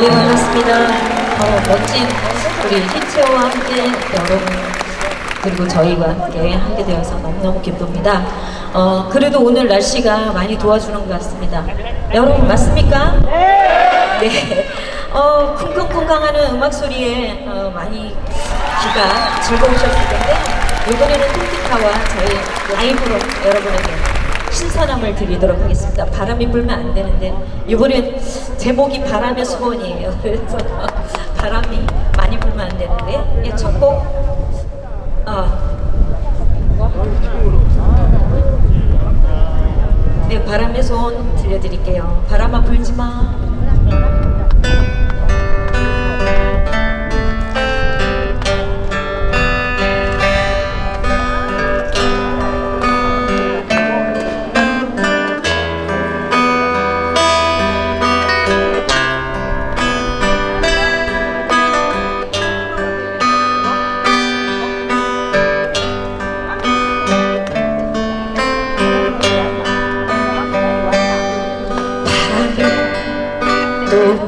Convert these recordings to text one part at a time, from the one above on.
네, 반갑습니다. 어, 멋진 우리 희채와 함께 여러분 그리고 저희와 함께 하게 되어서 너무너무 기쁩니다. 어, 그래도 오늘 날씨가 많이 도와주는 것 같습니다. 여러분 맞습니까? 네. 어, 쿵쾅쿵쾅 하는 음악 소리에 어, 많이 귀가 즐거우셨을 텐데 이번에는 통기타와 저희 라이브로 여러분에게 신선함을 드리도록 하겠습니다. 바람이 불면 안 되는데 이번엔 제목이 바람의 소원이에요. 그래서 바람이 많이 불면 안 되는데 예, 첫곡 어, 네 바람의 소원 들려드릴게요. 바람아 불지 마.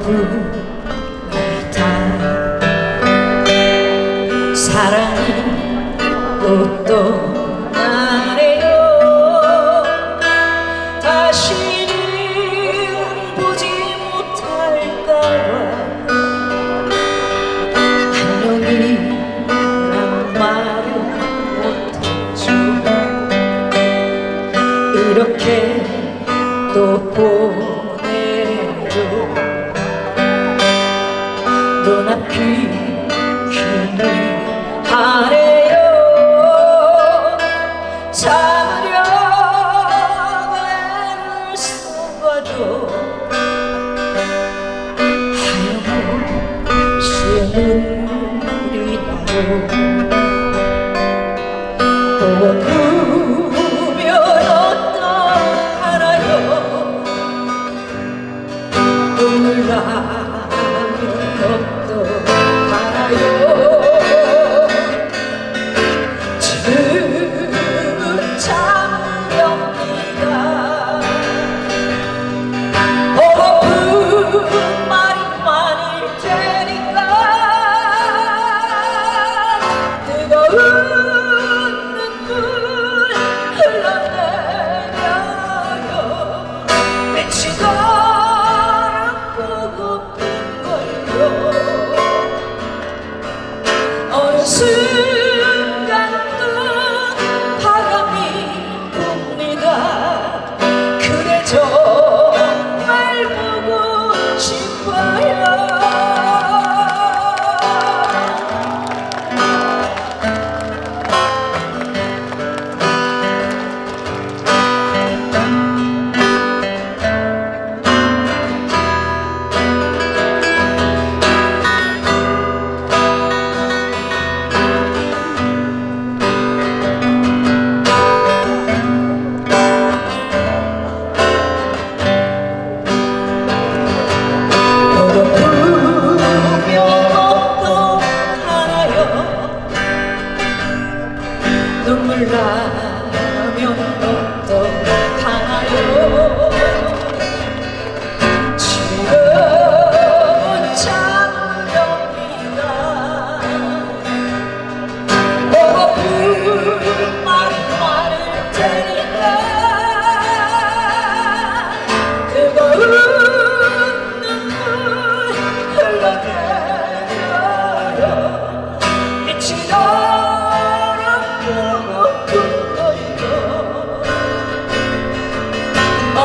불다 사랑이 또 떠나 또 누면 어떡하나요 어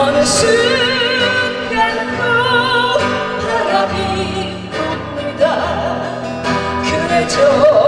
어느 순간 또 바람이 정